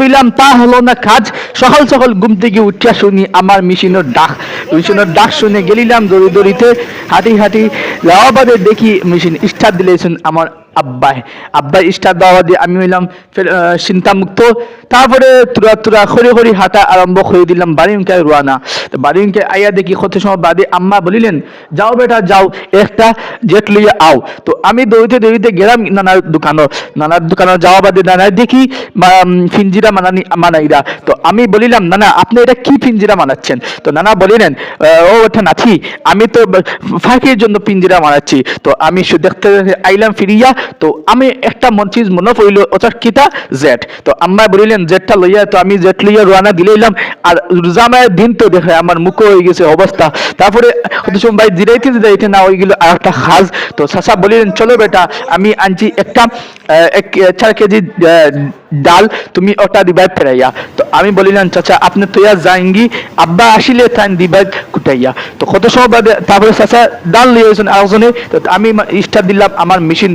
ভাবিলাম, তা হলো না কাজ। সকাল সকাল ঘুম থেকে উঠিয়া শুনি আমার মেশিনের ডাক মেশিনের ডাক শুনে গেলিলাম দড়ি দড়িতে হাঁটি হাঁটি লাওয়াবাদে দেখি মেশিন স্টার্ট দিলেছেন আমার আব্বাই। আব্বাই স্টার্ট দেওয়া দিয়ে আমি হইলাম চিন্তামুক্ত। তারপরে তুরা তুরা খড়ি খড়ি হাঁটা আরম্ভ করে দিলাম, বাড়ি রোয়ানা তো বাদিনকে আইয়া দেখি কত সময় বাদি আম্মা বলিলেন, যাও বেটা, যাও, একটা জেট লইয়া আও। তো আমি দৌড়িতে দৌড়িতে গেলাম নানার দোকানও নানার দোকানে যাওয়া বাদে নানার দেখি ফিঞ্জিরা মানানি, মানাইরা। তো আমি বলিলাম, নানা, আপনি এটা কি পিঞ্জিরা মানাচ্ছেন তো নানা বলিলেন ও ওটা নাথি আমি তো ফাঁকির জন্য পিঞ্জিরা মানাচ্ছি তো আমি দেখতে আইলাম ফিরিয়া, তো আমি একটা মন চিজ মনে পড়িল, ওটা কিতা জেট। তো আম্মা বলিলেন, জেটটা লইয়া, তো আমি জেট লইয়া রোয়ানা দিলাম আর রোজামায়ের দিন তো দেখে আমার মুখও হয়ে গেছে অবস্থা। তারপরে কত সময় ভাই জিরাইতে জিরাইতে না হয়ে গেল আর একটা হাজ তো সাসা বলিলেন, চলো বেটা, আমি আনছি একটা এক, চার কেজি ডাল তুমি ওটা দিবাই ফেরাইয়া। তো আমি বলিলাম, চাচা, আপনি তোয়া যাইঙ্গি আব্বা আসিলে তাই দিবাই কুটাইয়া। তো কত সময় বাদে তারপরে চাচা ডাল লিয়েছেন আরেকজনে। তো আমি ইস্টার দিলাম আমার মেশিন